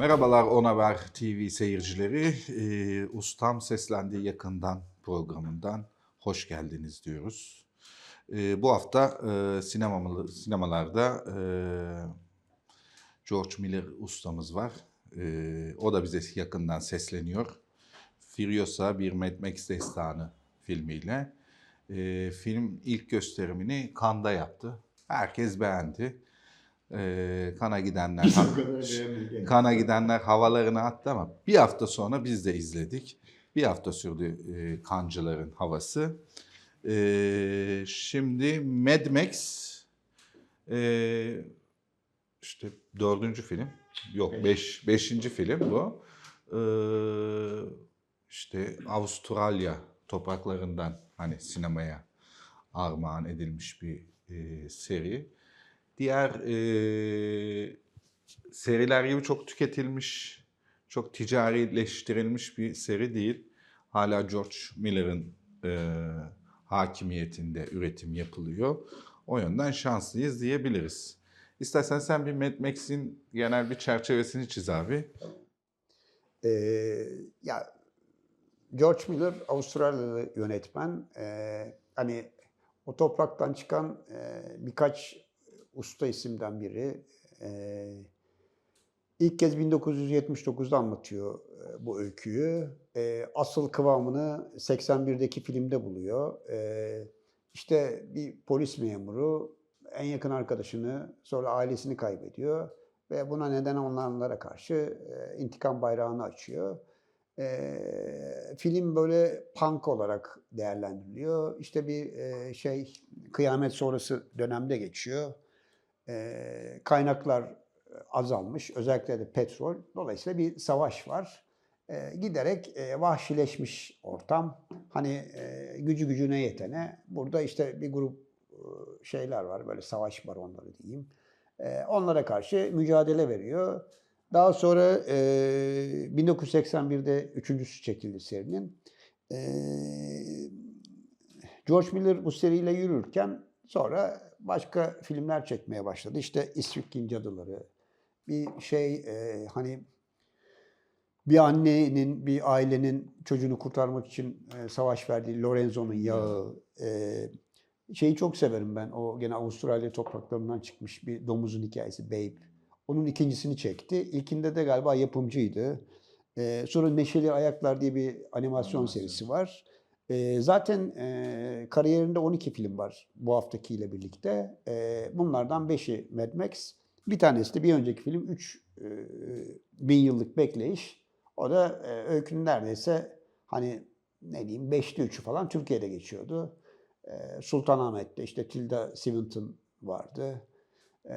Merhabalar Ona Ver TV seyircileri. Ee, Ustam Seslendi Yakından programından hoş geldiniz diyoruz. Ee, bu hafta e, sinemalı, sinemalarda e, George Miller ustamız var. Ee, o da bize yakından sesleniyor. Furiosa bir Mad Max destanı filmiyle. Ee, film ilk gösterimini Cannes'da yaptı. Herkes beğendi. Ee, Kana gidenler Kana gidenler havalarını attı ama bir hafta sonra biz de izledik. Bir hafta sürdü e, kancıların havası. E, şimdi Mad Max e, işte dördüncü film. Yok beş, beşinci film bu. E, işte Avustralya topraklarından hani sinemaya armağan edilmiş bir e, seri. Diğer e, seriler gibi çok tüketilmiş, çok ticarileştirilmiş bir seri değil. Hala George Miller'ın e, hakimiyetinde üretim yapılıyor. O yönden şanslıyız diyebiliriz. İstersen sen bir Mad Max'in genel bir çerçevesini çiz abi. Ee, ya George Miller Avustralyalı yönetmen. Ee, hani o topraktan çıkan e, birkaç usta isimden biri. Ee, ilk kez 1979'da anlatıyor e, bu öyküyü. Ee, asıl kıvamını 81'deki filmde buluyor. Ee, işte bir polis memuru en yakın arkadaşını sonra ailesini kaybediyor ve buna neden olanlara karşı e, intikam bayrağını açıyor. E, film böyle punk olarak değerlendiriliyor. İşte bir e, şey kıyamet sonrası dönemde geçiyor. E, kaynaklar azalmış, özellikle de petrol. Dolayısıyla bir savaş var. E, giderek e, vahşileşmiş ortam. Hani e, gücü gücüne yetene. Burada işte bir grup e, şeyler var, böyle savaş baronları diyeyim. E, onlara karşı mücadele veriyor. Daha sonra e, 1981'de üçüncüsü çekildi serinin. E, George Miller bu seriyle yürürken sonra başka filmler çekmeye başladı. İşte İsvikin Cadıları, bir şey e, hani bir annenin, bir ailenin çocuğunu kurtarmak için e, savaş verdiği Lorenzo'nun yağı. E, şeyi çok severim ben. O gene Avustralya topraklarından çıkmış bir domuzun hikayesi Babe. Onun ikincisini çekti. İlkinde de galiba yapımcıydı. E, sonra Neşeli Ayaklar diye bir animasyon serisi var. E, zaten e, kariyerinde 12 film var bu haftakiyle birlikte. E, bunlardan 5'i Mad Max. Bir tanesi de bir önceki film 3 e, bin yıllık bekleyiş. O da e, öykünün neredeyse hani ne diyeyim 5'te 3'ü falan Türkiye'de geçiyordu. E, Sultanahmet'te işte Tilda Swinton vardı. E,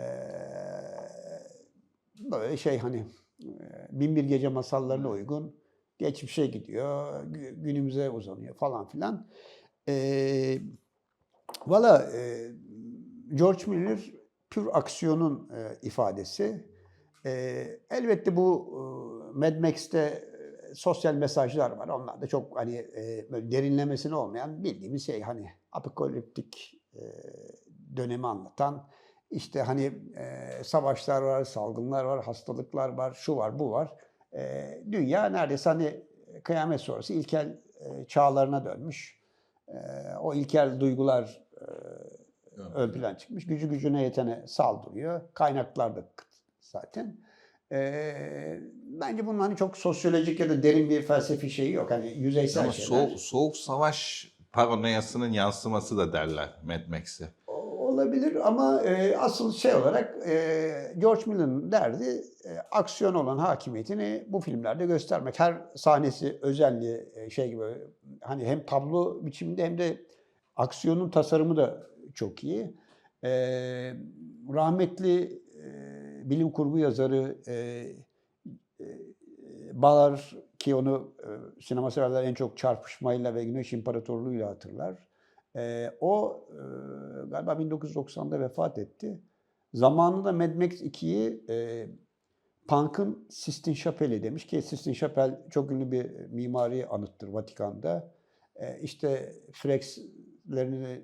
böyle şey hani Binbir Gece masallarına uygun geçmişe gidiyor, gü- günümüze uzanıyor falan filan. E, Valla e, George Miller pür aksiyonun e, ifadesi. E, elbette bu e, Mad Max'te sosyal mesajlar var. Onlar da çok hani e, derinlemesine olmayan bildiğimiz şey hani apokaliptik e, dönemi anlatan işte hani e, savaşlar var, salgınlar var, hastalıklar var, şu var, bu var. E, dünya neredeyse hani kıyamet sonrası ilkel e, çağlarına dönmüş. E, o ilkel duygular e, ön plan çıkmış. Gücü gücüne yetene saldırıyor. Kaynaklar da kıt zaten. Ee, bence bunun hani çok sosyolojik ya da derin bir felsefi şeyi yok. Hani yüzeysel Ama şeyler. soğuk, soğuk savaş paranoyasının yansıması da derler Mad Max'e. Olabilir ama e, asıl şey olarak e, George Miller'ın derdi e, aksiyon olan hakimiyetini bu filmlerde göstermek. Her sahnesi özelliği e, şey gibi hani hem tablo biçiminde hem de aksiyonun tasarımı da çok iyi. E, rahmetli e, bilim kurgu yazarı e, e, Ballard ki onu e, sinema severler en çok çarpışmayla ve Güneş İmparatorluğu'yla hatırlar. E, o e, galiba 1990'da vefat etti. Zamanında Mad Max 2'yi e, Punk'ın Sistine Chapel'i demiş ki Sistine Chapel çok ünlü bir mimari anıttır Vatikan'da. E, işte Frex'lerini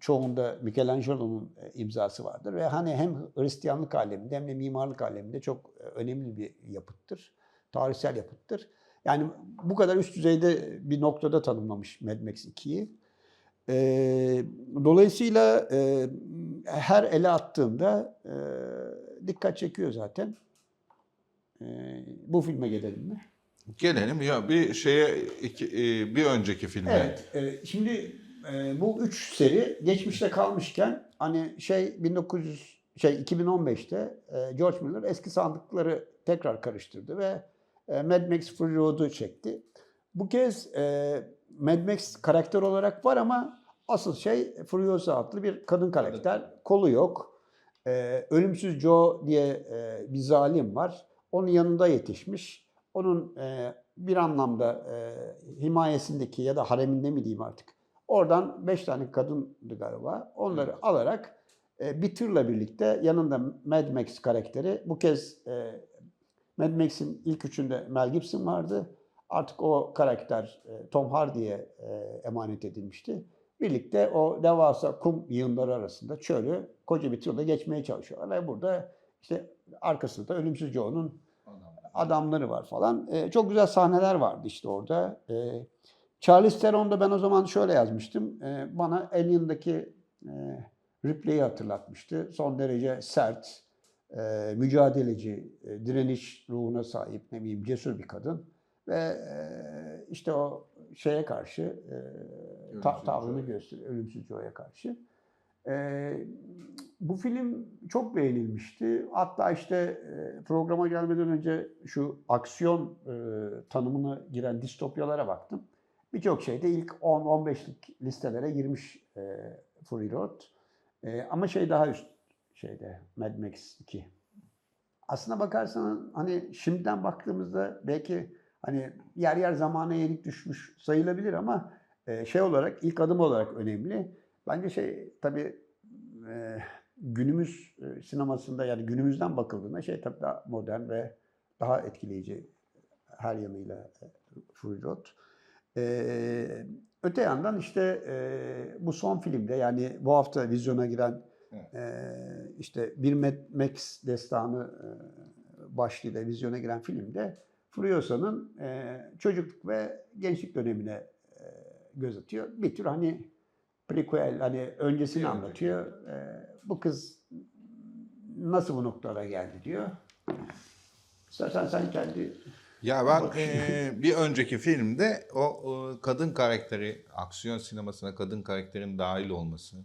çoğunda Michelangelo'nun e, imzası vardır ve hani hem Hristiyanlık aleminde hem de mimarlık aleminde çok e, önemli bir yapıttır. Tarihsel yapıttır. Yani bu kadar üst düzeyde bir noktada tanımlamış Mad Max 2'yi. E, dolayısıyla e, her ele attığımda e, dikkat çekiyor zaten. E, bu filme gelelim mi? Gelelim ya bir şeye iki, e, bir önceki filme. Evet. e, şimdi e, bu üç seri geçmişte kalmışken hani şey 1900 şey 2015'te e, George Miller eski sandıkları tekrar karıştırdı ve e, Mad Max Fury Road'u çekti. Bu kez e, Mad Max karakter olarak var ama asıl şey Furiosa adlı bir kadın karakter. Kolu yok. E, Ölümsüz Joe diye e, bir zalim var. Onun yanında yetişmiş. Onun e, bir anlamda e, himayesindeki ya da hareminde mi diyeyim artık. Oradan beş tane kadındı galiba. Onları alarak e, bir tırla birlikte yanında Mad Max karakteri. Bu kez e, Mad Max'in ilk üçünde Mel Gibson vardı. Artık o karakter e, Tom Hardy'ye e, emanet edilmişti. Birlikte o devasa kum yığınları arasında çölü koca bir tırla geçmeye çalışıyorlar. Ve burada işte arkasında Ölümsüz Joe'nun adamları var falan. E, çok güzel sahneler vardı işte orada. E, Charles Theron'da ben o zaman şöyle yazmıştım. E, bana Alien'daki e, Ripley'i hatırlatmıştı. Son derece sert, e, mücadeleci, e, direniş ruhuna sahip, ne bileyim cesur bir kadın. Ve e, işte o şeye karşı, e, ta- tavrını gösteriyor, Ölümsüz Joe'ya karşı. E, bu film çok beğenilmişti. Hatta işte e, programa gelmeden önce şu aksiyon e, tanımına giren distopyalara baktım. Birçok şeyde ilk 10-15'lik listelere girmiş e, Fury Road. E, ama şey daha üst şeyde Mad Max 2. Aslına bakarsan hani şimdiden baktığımızda belki hani yer yer zamana yenik düşmüş sayılabilir ama e, şey olarak ilk adım olarak önemli. Bence şey tabii e, günümüz e, sinemasında yani günümüzden bakıldığında şey tabii daha modern ve daha etkileyici her yanıyla e, Fury Road. E, öte yandan işte e, bu son filmde yani bu hafta vizyona giren Evet. e, işte bir Mad Max destanı e, başlığıyla vizyona giren filmde Furiosa'nın e, çocukluk ve gençlik dönemine e, göz atıyor. Bir tür hani prequel hani öncesini önceki. anlatıyor. E, bu kız nasıl bu noktalara geldi diyor. İstersen sen kendi Ya ben eee, bir önceki filmde o, o kadın karakteri, aksiyon sinemasına kadın karakterin dahil olması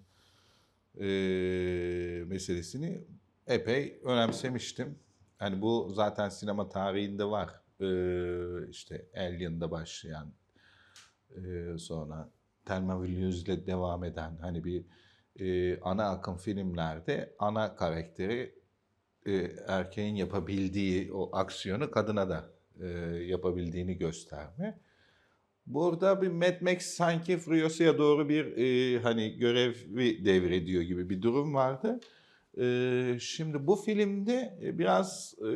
eee, meselesini epey önemsemiştim. Hani bu zaten sinema tarihinde var. Eee işte Alien'da başlayan sonra Thelma Villeneuve'le devam eden hani bir ana akım filmlerde ana karakteri erkeğin yapabildiği o aksiyonu kadına da yapabildiğini gösterme. Burada bir Mad Max sanki Furiosa'ya doğru bir e, hani görevi devrediyor gibi bir durum vardı. Şimdi bu filmde biraz e,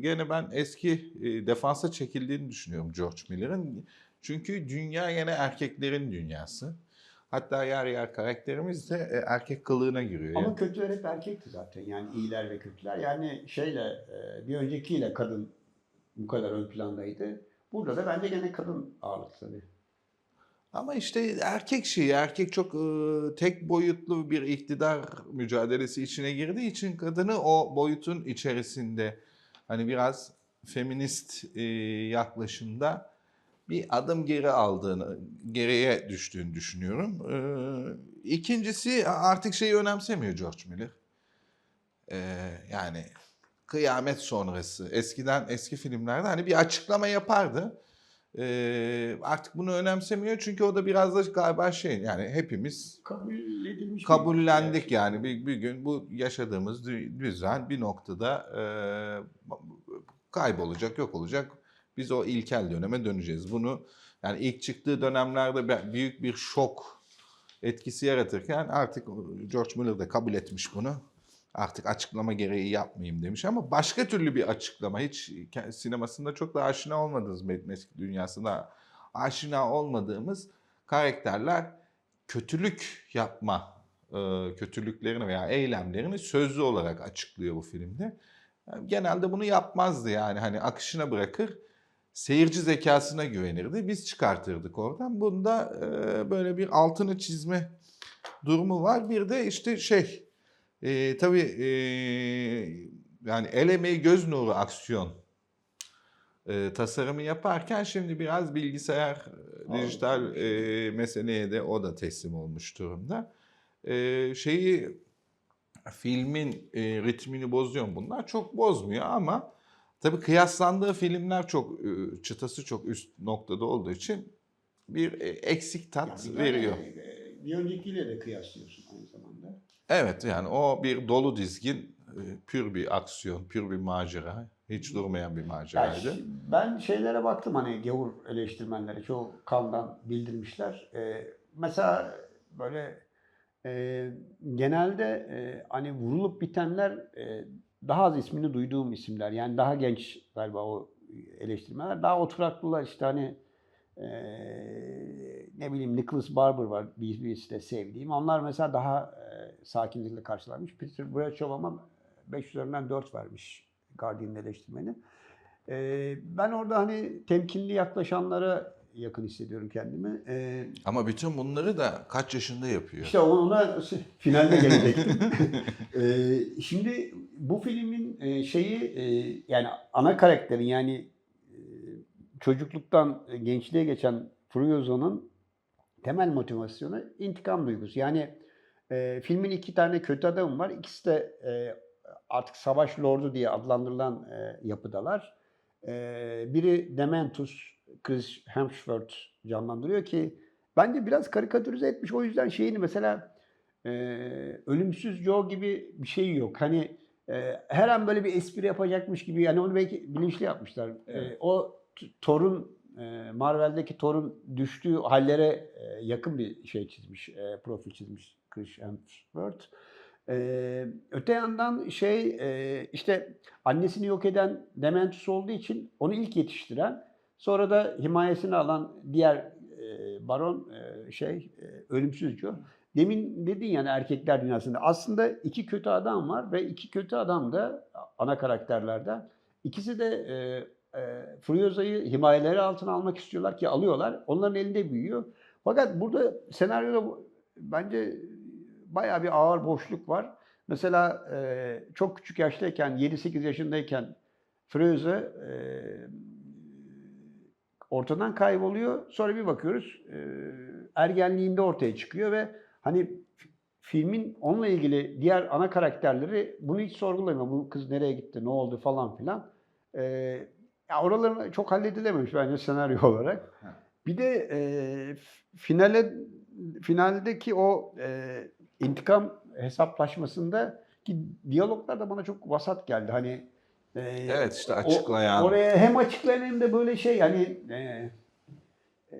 gene ben eski defansa çekildiğini düşünüyorum George Miller'ın. Çünkü dünya gene erkeklerin dünyası. Hatta yer yer karakterimiz de e, erkek kılığına giriyor. Ama Yani. kötüler hep erkekti zaten. Yani iyiler ve kötüler. Yani şeyle e, bir öncekiyle kadın bu kadar ön plandaydı. Burada da bence gene kadın ağırlıklı tabii. Ama işte erkek şeyi, erkek çok e, tek boyutlu bir iktidar mücadelesi içine girdiği için kadını o boyutun içerisinde hani biraz feminist e, yaklaşımda bir adım geri aldığını, geriye düştüğünü düşünüyorum. E, ikincisi artık şeyi önemsemiyor George Miller. E, yani kıyamet sonrası. Eskiden eski filmlerde hani bir açıklama yapardı. Ee, artık bunu önemsemiyor çünkü o da biraz da galiba şey yani hepimiz Kabul edilmiş. bir- kabullendik yani. Bir, bir gün bu yaşadığımız dü- düzen bir noktada e, kaybolacak yok olacak. Biz o ilkel döneme döneceğiz. Bunu yani ilk çıktığı dönemlerde büyük bir şok etkisi yaratırken artık George Miller de kabul etmiş bunu artık açıklama gereği yapmayayım demiş ama başka türlü bir açıklama hiç sinemasında çok da aşina olmadığımız Mad Max dünyasında aşina olmadığımız karakterler kötülük yapma e, kötülüklerini veya eylemlerini sözlü olarak açıklıyor bu filmde. Yani genelde bunu yapmazdı yani hani akışına bırakır seyirci zekasına güvenirdi. Biz çıkartırdık oradan. Bunda e, böyle bir altını çizme durumu var. Bir de işte şey e, tabii e, yani el emeği göz nuru aksiyon e, tasarımı yaparken şimdi biraz bilgisayar dijital e, meseleye de o da teslim olmuş durumda. E, şeyi filmin e, ritmini bozuyor mu bunlar? Çok bozmuyor ama tabii kıyaslandığı filmler çok e, çıtası çok üst noktada olduğu için bir e, eksik tat Yani veriyor. e, Bir öncekiyle de kıyaslıyorsun aynı zamanda. Evet yani o bir dolu dizgin, e, pür bir aksiyon, pür bir macera. Hiç durmayan bir maceraydı. şi- ben şeylere baktım hani gavur eleştirmenleri çoğu kandan bildirmişler. Ee, mesela böyle e, genelde e, hani vurulup bitenler e, daha az ismini duyduğum isimler. Yani daha genç galiba o eleştirmenler. Daha oturaklılar işte hani e, ne bileyim Nicholas Barber var birisi de sevdiğim. Onlar mesela daha e, sakinlikle karşılanmış. Peter Bradshaw ama 5 üzerinden 4 vermiş Guardian'ın eleştirmeni. Ee, ben orada hani temkinli yaklaşanlara yakın hissediyorum kendimi. Ee, Ama bütün bunları da kaç yaşında yapıyor? işte ona finalde gelecektim. Ee, şimdi bu filmin e, şeyi e, yani ana karakterin yani e, çocukluktan gençliğe geçen Furiozo'nun temel motivasyonu intikam duygusu. Yani e, filmin iki tane kötü adamı var. İkisi de e, artık savaş lordu diye adlandırılan e, yapıdalar. E, biri Dementus, Chris Hemsworth canlandırıyor ki bence biraz karikatürize etmiş. O yüzden şeyini mesela e, ölümsüz Joe gibi bir şey yok. Hani e, her an böyle bir espri yapacakmış gibi yani onu belki bilinçli yapmışlar. E, Evet. o t- Thor'un e, Marvel'deki Thor'un düştüğü hallere e, yakın bir şey çizmiş, e, profil çizmiş Chris Hemsworth. E, öte yandan şey e, işte annesini yok eden Dementus olduğu için onu ilk yetiştiren sonra da himayesini alan diğer e, baron e, şey e, ölümsüzcü. Demin dedin yani erkekler dünyasında. Aslında iki kötü adam var ve iki kötü adam da ana karakterlerden. İkisi de e, e, Furiosa'yı himayeleri altına almak istiyorlar ki alıyorlar. Onların elinde büyüyor. Fakat burada senaryoda bence bayağı bir ağır boşluk var. Mesela e, çok küçük yaştayken, 7-8 yaşındayken Furiosa e, ortadan kayboluyor. Sonra bir bakıyoruz e, ergenliğinde ortaya çıkıyor ve hani filmin onunla ilgili diğer ana karakterleri bunu hiç sorgulamıyor. Bu kız nereye gitti, ne oldu falan filan. E, ya oraları çok halledilememiş bence senaryo olarak. Bir de e, finale finaldeki o e, intikam hesaplaşmasında ki diyaloglar da bana çok vasat geldi. Hani e, Evet, işte o- açıklayan. oraya hem açıklayan hem de böyle şey hani e, e,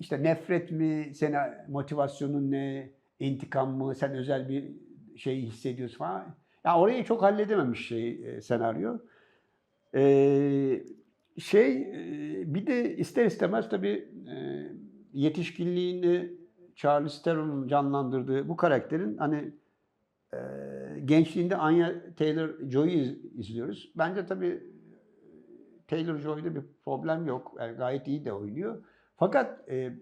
işte nefret mi, senin motivasyonun ne, intikam mı, sen özel bir şey hissediyorsun falan. Ya orayı çok halledememiş şey e, senaryo. E, şey bir de ister istemez tabii yetişkinliğini Charles Theron'un canlandırdığı bu karakterin hani gençliğinde Anya Taylor-Joy'u iz- izliyoruz. Bence tabii Taylor-Joy'da bir problem yok. Yani gayet iyi de oynuyor. Fakat e,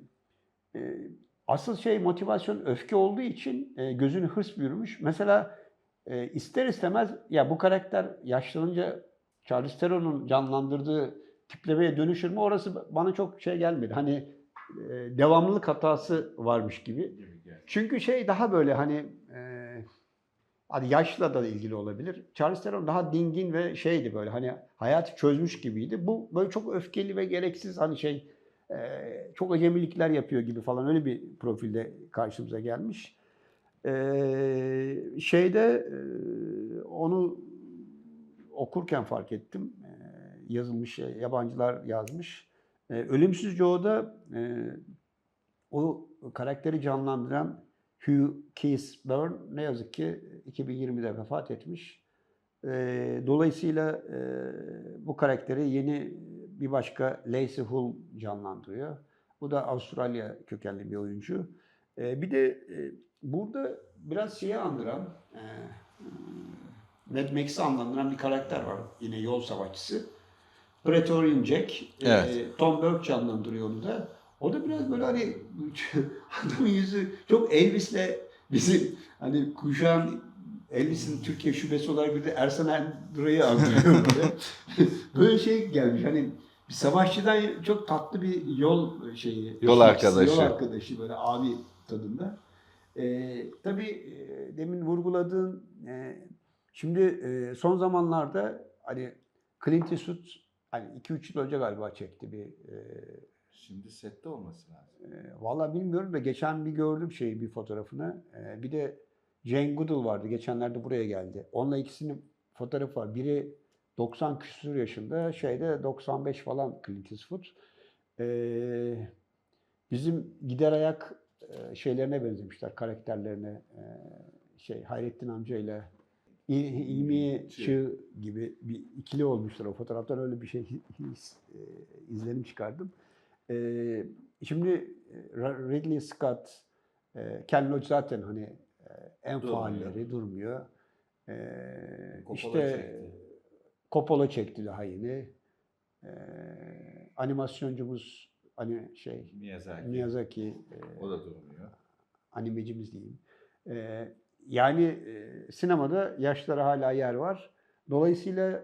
e, asıl şey motivasyon öfke olduğu için e, gözünü hırs bürümüş. Mesela e, ister istemez ya bu karakter yaşlanınca Charles Theron'un canlandırdığı tiplemeye dönüşür mü? Orası bana çok şey gelmedi. Hani e, devamlılık hatası varmış gibi. Çünkü şey daha böyle hani e, hadi yaşla da ilgili olabilir. Charles Theron daha dingin ve şeydi böyle hani hayatı çözmüş gibiydi. Bu böyle çok öfkeli ve gereksiz hani şey e, çok acemilikler yapıyor gibi falan öyle bir profilde karşımıza gelmiş. E, şeyde e, onu okurken fark ettim. E, yazılmış şey, yabancılar yazmış. E, Ölümsüz Joe'da e, o karakteri canlandıran Hugh Keith Byrne ne yazık ki 2020'de vefat etmiş. Ee, dolayısıyla e, bu karakteri yeni bir başka Lacey Hull canlandırıyor. Bu da Avustralya kökenli bir oyuncu. E, bir de e, burada biraz şeyi andıran, e, Mad Max'i anlandıran bir karakter var. Yine yol savaşçısı. Praetorian Jack. E, Evet. Tom Burke canlandırıyor onu da. O da biraz böyle hani adamın yüzü çok Elvis'le bizim hani kuşağın Elvis'in Türkiye şubesi olarak bir de Ersan Erduran'ı andırıyor böyle. böyle şey gelmiş hani bir savaşçıdan çok tatlı bir yol şeyi. Yol arkadaşı. Yol arkadaşı böyle abi tadında. Ee, tabii e, demin vurguladığın e, şimdi e, son zamanlarda hani Clint Eastwood hani 2-3 yıl önce galiba çekti bir e, Şimdi sette olması lazım. e, Valla bilmiyorum da geçen bir gördüm şeyi bir fotoğrafını. E, bir de Jane Goodall vardı. Geçenlerde buraya geldi. Onunla ikisinin fotoğrafı var. Biri 90 küsur yaşında, şeyde 95 falan Clint Eastwood. E, bizim gider ayak e, şeylerine benzemişler, karakterlerine. E, şey Hayrettin amcayla İl- Çığ gibi bir ikili olmuşlar o fotoğraftan öyle bir şey his, e, izlenim çıkardım. Ee, şimdi e, Ridley Scott, e, Ken Loach zaten hani e, en Durmuyor. faalleri durmuyor. Ee, Coppola işte çekti. Coppola çekti daha yeni. Animasyoncumuz hani şey Miyazaki. Miyazaki e, O da durmuyor. animecimiz diyeyim. Yani sinemada yaşlara hala yer var. Dolayısıyla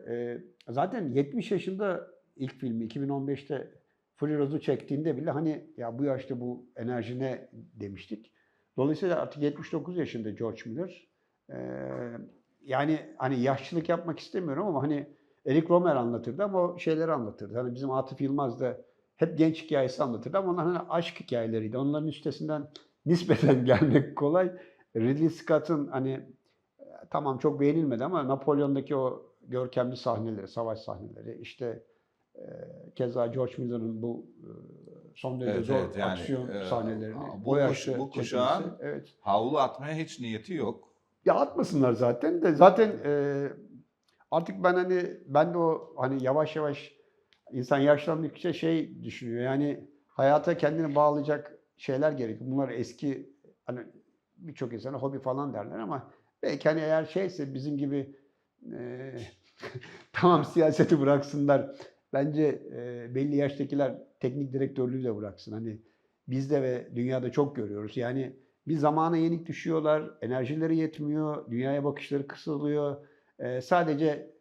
zaten 70 yaşında ilk filmi 2015'te Fury Road'u çektiğinde bile hani ya bu yaşta bu enerji ne demiştik. Dolayısıyla artık 79 yaşında George Miller. Yani hani yaşlılık yapmak istemiyorum ama hani Eric Romer anlatırdı ama o şeyleri anlatırdı. Hani bizim Atıf Yılmaz da hep genç hikayesi anlatırdı ama onlar hani aşk hikayeleriydi. Onların üstesinden nispeten gelmek kolay. Ridley Scott'ın hani e, tamam çok beğenilmedi ama Napolyon'daki o görkemli sahneleri, savaş sahneleri, işte e, keza George Miller'ın bu e, son derece Evet, zor evet, yani, aksiyon e, sahnelerini bu o yaşta bu kuşağın- çekmesi, evet. Havlu atmaya hiç niyeti yok. Ya atmasınlar zaten de zaten e, artık ben hani ben de o hani yavaş yavaş insan yaşlandıkça şey düşünüyor yani hayata kendini bağlayacak şeyler gerekiyor. Bunlar eski hani birçok insana hobi falan derler ama belki hani eğer şeyse bizim gibi e, tamam siyaseti bıraksınlar. Bence e, belli yaştakiler teknik direktörlüğü de bıraksın. Hani bizde ve dünyada çok görüyoruz. Yani bir zamana yenik düşüyorlar, enerjileri yetmiyor, dünyaya bakışları kısılıyor. Ee, sadece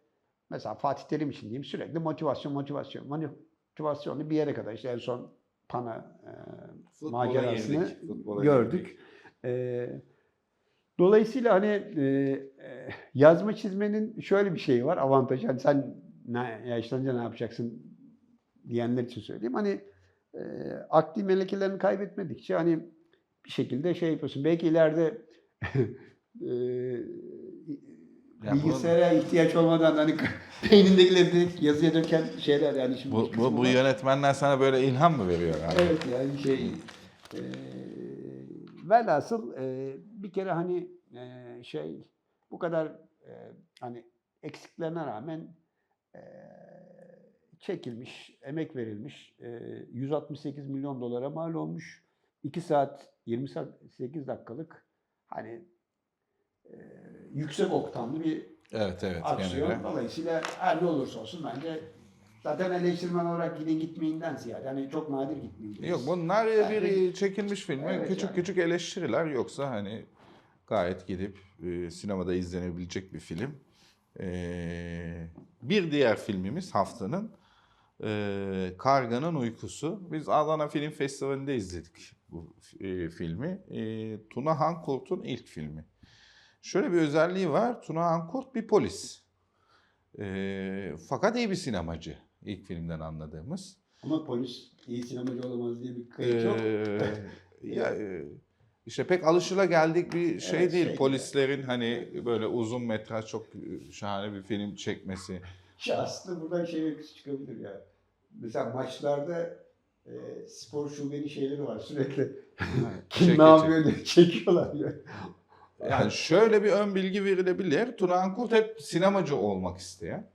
mesela Fatih Terim için diyeyim sürekli motivasyon, motivasyon, motivasyonlu bir yere kadar işte en son Pana e, Futbola macerasını girdik, gördük. girdik. Dolayısıyla hani e, yazma çizmenin şöyle bir şeyi var, avantajı. Hani sen ne, yaşlanınca ne yapacaksın diyenler için söyleyeyim. Hani e, akli melekelerini kaybetmedikçe hani bir şekilde şey yapıyorsun. Belki ileride e, Ya bilgisayara ihtiyaç olmadan hani beynindekileri yazıya döken şeyler yani şimdi Bu, bu, bu yönetmenler sana böyle ilham mı veriyor abi? Evet yani şey e, velhasıl e, bir kere hani e, şey bu kadar e, hani eksiklerine rağmen e, çekilmiş, emek verilmiş. E, 168 milyon dolara mal olmuş. 2 saat 28 dakikalık hani e, yüksek oktanlı bir Evet evet. aksiyon. genelde. Dolayısıyla her ne olursa olsun bence zaten eleştirmen olarak gidin gitmeyinden ziyade hani çok nadir gitmeyin. Yok bunlar Yani- bir çekilmiş filmi. Evet, küçük yani. küçük eleştiriler yoksa hani gayet gidip e, sinemada izlenebilecek bir film. E, bir diğer filmimiz haftanın e, Karganın Uykusu. Biz Adana Film Festivali'nde izledik bu e, filmi. E, Tuna Hankurt'un ilk filmi. Şöyle bir özelliği var. Tuna Hankurt bir polis. E, fakat iyi bir sinemacı. İlk filmden anladığımız. Ama polis iyi sinemacı olamaz diye bir kayıt yok. Ee, ya e, işte pek alışıla geldik bir şey Evet, değil. şey- Polislerin hani böyle uzun metraj çok e, şahane bir film çekmesi. Ki aslında buradan şey öyküsü çıkabilir ya. Mesela maçlarda e, spor şubenin şeyleri var sürekli. Kim ne yapıyor diye çekiyorlar ya. Yani şöyle bir ön bilgi verilebilir. Tuna Ankurt hep sinemacı olmak isteyen.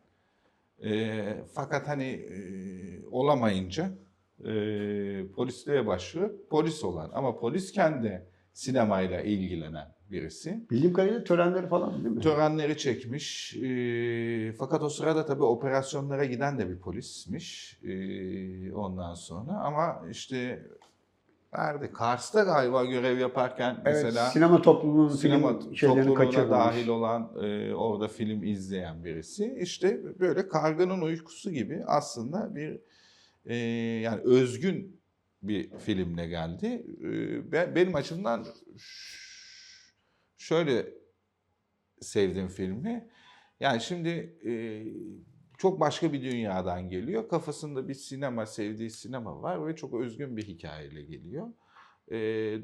E, fakat hani e, olamayınca e, polisliğe başlıyor. Polis olan ama polisken de sinemayla ilgilenen birisi. Bildiğim kadarıyla törenleri falan değil mi? Törenleri çekmiş. Ee, fakat o sırada tabii operasyonlara giden de bir polismiş. Ee, ondan sonra ama işte nerede? Kars'ta galiba görev yaparken Evet, mesela sinema toplumunun sinema film topluluğuna kaçırmamış. dahil olan e, orada film izleyen birisi. İşte böyle karganın uykusu gibi aslında bir e, yani özgün bir filmle geldi. E, ben, benim açımdan şöyle sevdim filmi. Yani şimdi e, çok başka bir dünyadan geliyor. Kafasında bir sinema, sevdiği sinema var ve çok özgün bir hikayeyle geliyor. E,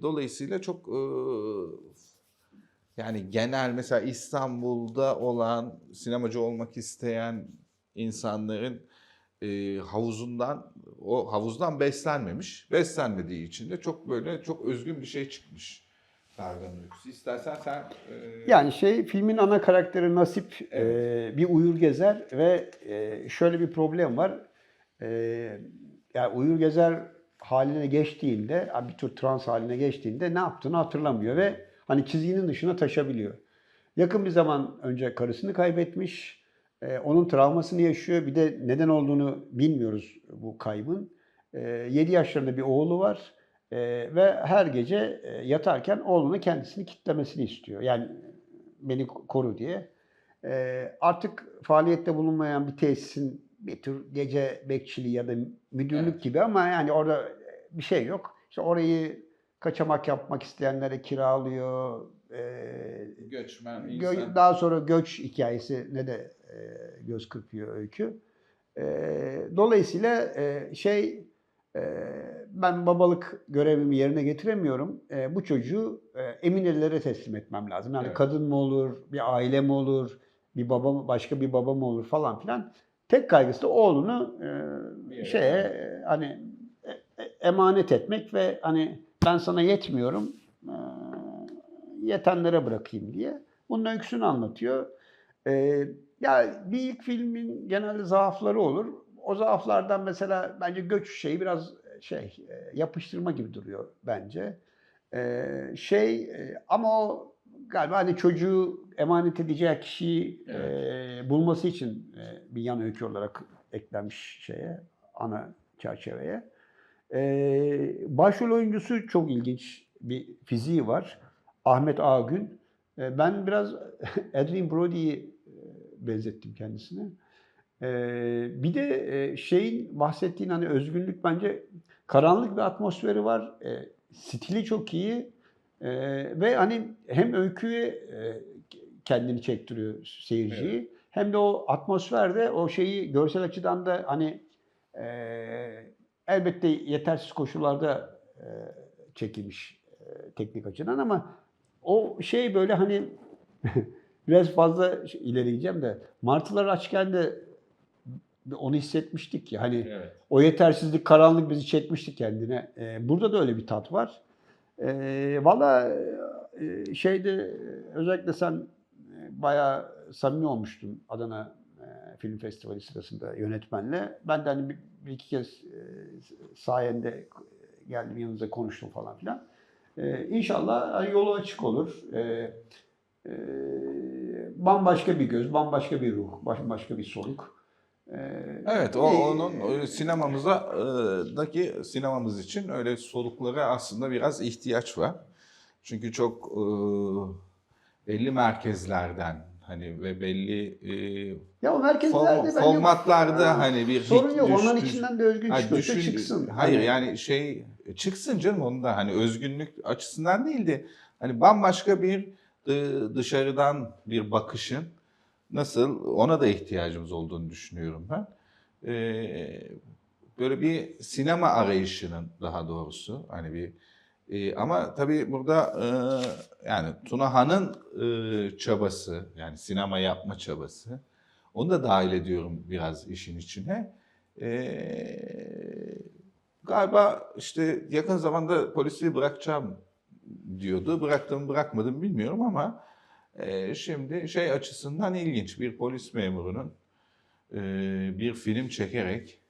dolayısıyla çok e, yani genel mesela İstanbul'da olan sinemacı olmak isteyen insanların e, havuzundan o havuzdan beslenmemiş. Beslenmediği için de çok böyle çok özgün bir şey çıkmış. Karganın Uykusu. İstersen sen e, Yani şey filmin ana karakteri Nasip e, bir uyur gezer ve e, şöyle bir problem var. E, yani uyur gezer haline geçtiğinde, bir tür trans haline geçtiğinde ne yaptığını hatırlamıyor ve hani çizginin dışına taşabiliyor. Yakın bir zaman önce karısını kaybetmiş. E, onun travmasını yaşıyor. Bir de neden olduğunu bilmiyoruz bu kaybın. E, 7 yaşlarında bir oğlu var. E, ve her gece e, yatarken oğluna kendisini kitlemesini istiyor. Yani beni koru diye. E, artık faaliyette bulunmayan bir tesisin bir tür gece bekçiliği ya da müdürlük Evet. gibi ama yani orada bir şey yok. İşte orayı kaçamak yapmak isteyenlere kiralıyor. E, göçmen Gö- insan daha sonra göç hikayesi ne de e, göz kırpıyor öykü. E, dolayısıyla e, şey e, ben babalık görevimi yerine getiremiyorum. E, bu çocuğu e, emin ellere teslim etmem lazım. Yani Evet. kadın mı olur, bir aile mi olur, bir baba mı, başka bir baba mı olur falan filan. Tek kaygısı da oğlunu e, şeye e, hani e- e- emanet etmek ve hani ben sana yetmiyorum. e, yetenlere bırakayım diye. Bunun öyküsünü anlatıyor. Ee, ya bir ilk filmin genelde zaafları olur. O zaaflardan mesela bence göç şeyi biraz şey e, yapıştırma gibi duruyor bence. Ee, şey e, ama o galiba hani çocuğu emanet edeceği kişiyi e, bulması için e, bir yan öykü olarak eklenmiş şeye ana çerçeveye. Başrol oyuncusu çok ilginç bir fiziği var. Ahmet Ağgün. Ben biraz Adrien Brody'yi e, benzettim kendisine. Ee, bir de e, şeyin bahsettiğin hani özgünlük bence karanlık bir atmosferi var. E, stili çok iyi. E, ve hani hem öyküye e, kendini çektiriyor seyirciyi. Hem de o atmosferde o şeyi görsel açıdan da hani e, elbette yetersiz koşullarda e, çekilmiş e, teknik açıdan ama o şey böyle hani biraz fazla şey- ileri gideceğim de martılar açken de onu hissetmiştik ya hani Evet. o yetersizlik karanlık bizi çekmişti kendine. E, burada da öyle bir tat var. E, Valla e, şeyde özellikle sen e, bayağı samimi olmuştun Adana e, Film Festivali sırasında yönetmenle. Ben de hani bir, bir iki kez e, sayende geldim yanınıza konuştum falan filan. E, inşallah hani yolu açık olur. E, e, bambaşka bir göz, bambaşka bir ruh, bambaşka bir soluk. Evet, o e, onun sinemamıza e, daki sinemamız için öyle soluklara aslında biraz ihtiyaç var. Çünkü çok e, belli merkezlerden hani ve belli e, Ya o merkezlerde form- formatlarda Ha, hani bir sorun yok. düş- Onların içinden de özgün çıkıyorsa düşün- çıksın. Hayır Hani- yani şey çıksın canım onun da hani özgünlük açısından değil de hani bambaşka bir dışarıdan bir bakışın nasıl ona da ihtiyacımız olduğunu düşünüyorum ben. Ee, böyle bir sinema arayışının daha doğrusu hani bir e, ama tabii burada e, yani Tuna Han'ın e, çabası yani sinema yapma çabası onu da dahil ediyorum biraz işin içine. Ee, galiba işte yakın zamanda polisi bırakacağım diyordu. Bıraktım bırakmadım bilmiyorum ama e, şimdi şey açısından ilginç bir polis memurunun e, bir film çekerek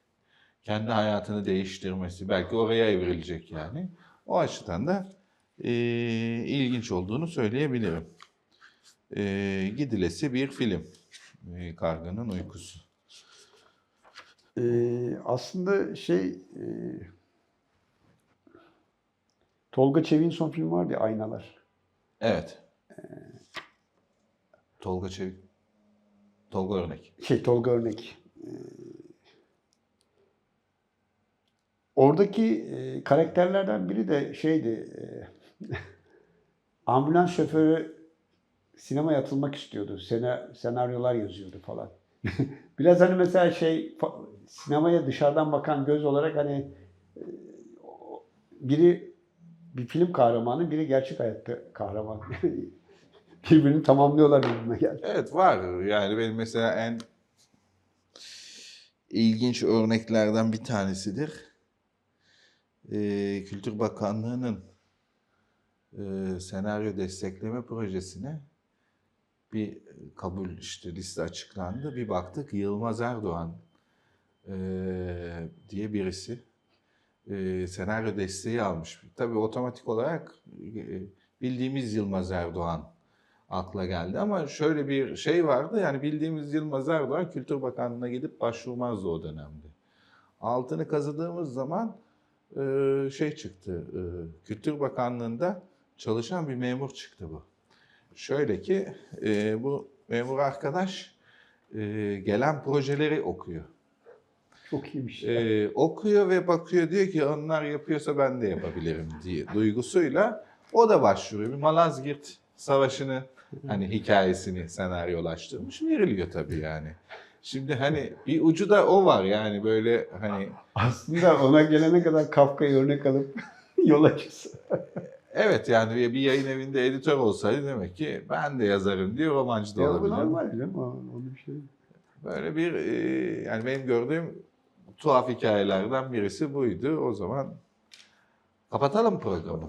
kendi hayatını değiştirmesi belki oraya evrilecek yani. O açıdan da e, ilginç olduğunu söyleyebilirim. E, gidilesi bir film. E, Karganın Uykusu. Ee, aslında şey e, Tolga Çevik'in son filmi vardı ya Aynalar. Evet. Tolga Çevik. Tolga Örnek. Şey Tolga Örnek. Ee, oradaki e, karakterlerden biri de şeydi e, ambulans şoförü sinemaya atılmak istiyordu. Sena, senaryolar yazıyordu falan. Biraz hani mesela şey sinemaya dışarıdan bakan göz olarak hani e, biri bir film kahramanı, biri gerçek hayatta kahraman. Birbirini tamamlıyorlar birbirine geldi. Evet var. Yani benim mesela en ilginç örneklerden bir tanesidir. Ee, Kültür Bakanlığı'nın e, senaryo destekleme projesine bir kabul işte liste açıklandı. Bir baktık Yılmaz Erdoğan e, diye birisi e, senaryo desteği almış. Tabii otomatik olarak e, bildiğimiz Yılmaz Erdoğan akla geldi. Ama şöyle bir şey vardı yani bildiğimiz Yılmaz Erdoğan Kültür Bakanlığı'na gidip başvurmazdı o dönemde. Altını kazıdığımız zaman e, şey çıktı. e, Kültür Bakanlığı'nda çalışan bir memur çıktı bu. Şöyle ki e, bu memur arkadaş gelen projeleri okuyor. Çok iyiymiş. Ee, okuyor ve bakıyor diyor ki onlar yapıyorsa ben de yapabilirim diye duygusuyla o da başvuruyor. Bir Malazgirt Savaşı'nı hani hikayesini senaryolaştırmış veriliyor tabii yani. Şimdi hani bir ucu da o var yani böyle hani Aslında ona gelene kadar Kafka'yı örnek alıp yola çıksın. evet yani bir yayın evinde editör olsaydı demek ki ben de yazarım diye romancı da Ya normal mi? Onun bir şey. Böyle bir e, yani benim gördüğüm tuhaf hikayelerden birisi buydu. O zaman kapatalım programı.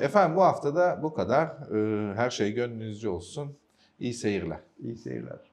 Efendim bu hafta da bu kadar. E, her şey gönlünüzce olsun. İyi seyirler. İyi seyirler.